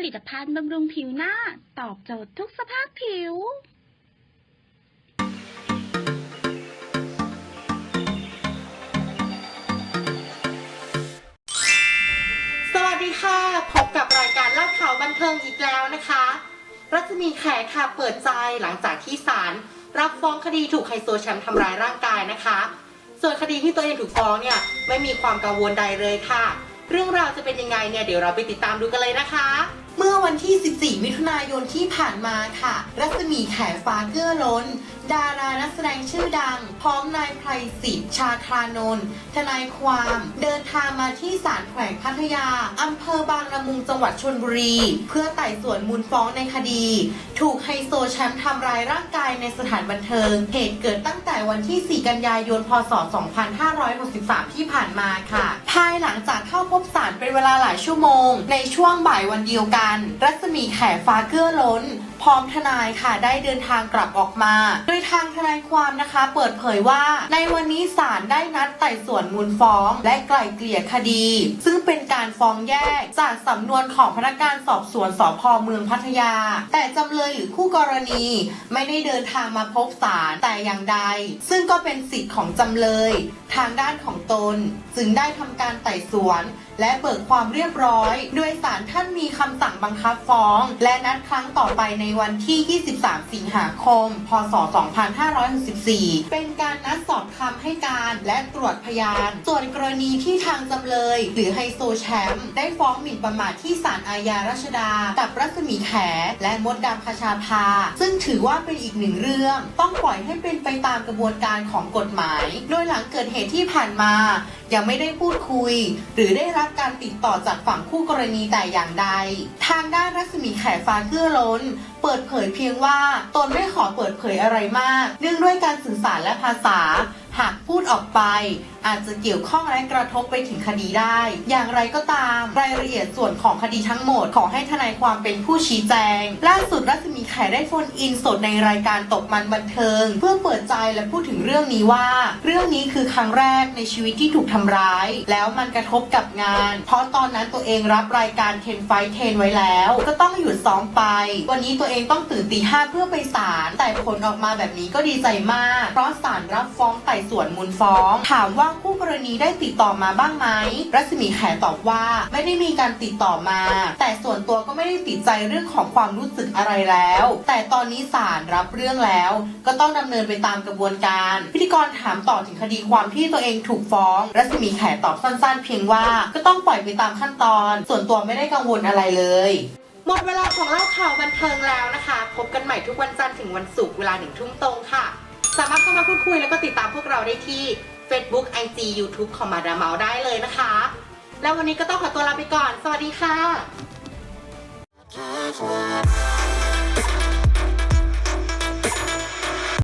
การบำรุงผิวหน้า ตอบโจทย์ทุกสภาพผิว สวัสดีค่ะ พบกับรายการเล่าข่าวบันเทิงอีกแล้วนะคะ รัศมีแขกค่ะเปิดใจหลังจากที่ศาลรับฟ้องคดีถูกไฮโซแชมป์ทำร้ายร่างกายนะคะ ส่วนคดีที่ตัวเองถูกฟ้องเนี่ยไม่มีความกังวลใดเลยค่ะ เรื่องราวจะเป็นยังไงเนี่ยเดี๋ยวเราไปติดตามดูกันเลยนะคะ เมื่อวันที่ 14 มิถุนายนที่ผ่านมาค่ะ รัศมีแขฟ้าเกื้อล้น ดารานักแสดงชื่อดัง พร้อมนายไพรสิทธิ์ชาครานนท์ทนายความเดินทางมาที่ศาลแขวงพัทยาอำเภอบางละมุงจังหวัดชนบุรี เพื่อไต่สวนมูลฟ้องในคดี ถูกไฮโซแชมป์ทำร้ายร่างกายในสถานบันเทิง เหตุเกิดตั้งแต่วันที่ 4 กันยายน พศ 2563 ที่ผ่านมาค่ะ ภายหลังจากเข้าพบศาลเป็นเวลาหลายชั่วโมง ในช่วงบ่ายวันเดียวกัน รัศมีแขฟ้าเกื้อล้น พร้อมทนายค่ะได้เดินทางกลับออกมา โดยทางทนายความนะคะ เปิดเผยว่าในวันนี้ศาลได้นัดไต่สวนมูลฟ้อง และไกล่เกลี่ยคดี ซึ่งเป็นการฟ้องแยกจากสำนวนของพนักงานสอบสวนสพเมืองพัทยา แต่จำเลยหรือคู่กรณี ไม่ได้เดินทางมาพบศาลแต่อย่างใด ซึ่งก็เป็นสิทธิ์ของจำเลย ทางด้านของตนจึงได้ทำการไต่สวน และเบิกความเรียบร้อย โดยศาลท่านมีคำสั่งบังคับฟ้อง และนัดครั้งต่อไปในวันที่ 23 สิงหาคม พศ 2564 เป็นการนัดสอบคำให้การและตรวจพยาน ส่วนกรณีที่ทางจำเลย หรือไฮโซแชมป์ได้ฟ้องหมิ่นประมาทที่ศาลอาญารัชดา กับรัศมีแข และมดดำคชาภา ซึ่งถือว่าเป็นอีกหนึ่งเรื่อง ต้องปล่อยให้เป็นไปตามกระบวนการของกฎหมาย โดยหลังเกิดเหตุที่ผ่านมา ยังไม่ได้พูดคุย หรือได้รับการติดต่อจากฝั่งคู่กรณีแต่อย่างใด ทางด้านรัศมีแขฟ้าเกื้อล้น เปิดเผยเพียงว่าตนไม่ขอเปิดเผยอะไรมาก เนื่องด้วยการสื่อสารและภาษาหากพูดออกไป อาจจะเกี่ยวข้องและกระทบไปถึงคดีได้ อย่างไรก็ตาม รายละเอียดส่วนของคดีทั้งหมด ขอให้ทนายความเป็นผู้ชี้แจง ล่าสุดรัศมีแขได้โฟนอินสดในรายการตกมันบันเทิง เพื่อเปิดใจและพูดถึงเรื่องนี้ว่า เรื่องนี้คือครั้งแรกในชีวิตที่ถูกทำร้าย แล้วมันกระทบกับงาน เพราะตอนนั้นตัวเองรับรายการเทนไฟเทนไว้แล้ว ก็ต้องหยุดซ้อมไป วันนี้ตัวเองต้องตื่นตีห้าเพื่อไปศาลแต่ผลออกมาแบบนี้ก็ดีใจมาก เพราะศาลรับฟ้องไต่สวนมูลฟ้อง ถามว่าคู่กรณีได้ติดต่อมาบ้างไหมรัศมีแขตอบว่า ไม่ได้มีการติดต่อมา แต่ส่วนตัวก็ไม่ได้ติดใจเรื่องของความรู้สึกอะไรแล้ว แต่ตอนนี้ศาลรับเรื่องแล้ว ก็ต้องดำเนินไปตามกระบวนการ พิธีกรถามต่อถึงคดีความที่ตัวเองถูกฟ้อง รัศมีแขตอบสั้นๆ เพียงว่าก็ต้องปล่อยไปตามขั้นตอน ส่วนตัวไม่ได้กังวลอะไรเลยหมดเวลาของเล่าข่าวบันเทิงแล้วนะคะ พบกันใหม่ทุกวันจันทร์ถึงวันศุกร์เวลาหนึ่งทุ่มตรงค่ะ สามารถเข้ามาพูดคุยแล้วก็ติดตามพวกเราได้ที่ Facebook IG YouTube ของมาดามเมาได้เลยนะคะ แล้ววันนี้ก็ต้องขอตัวลาไปก่อน สวัสดีค่ะ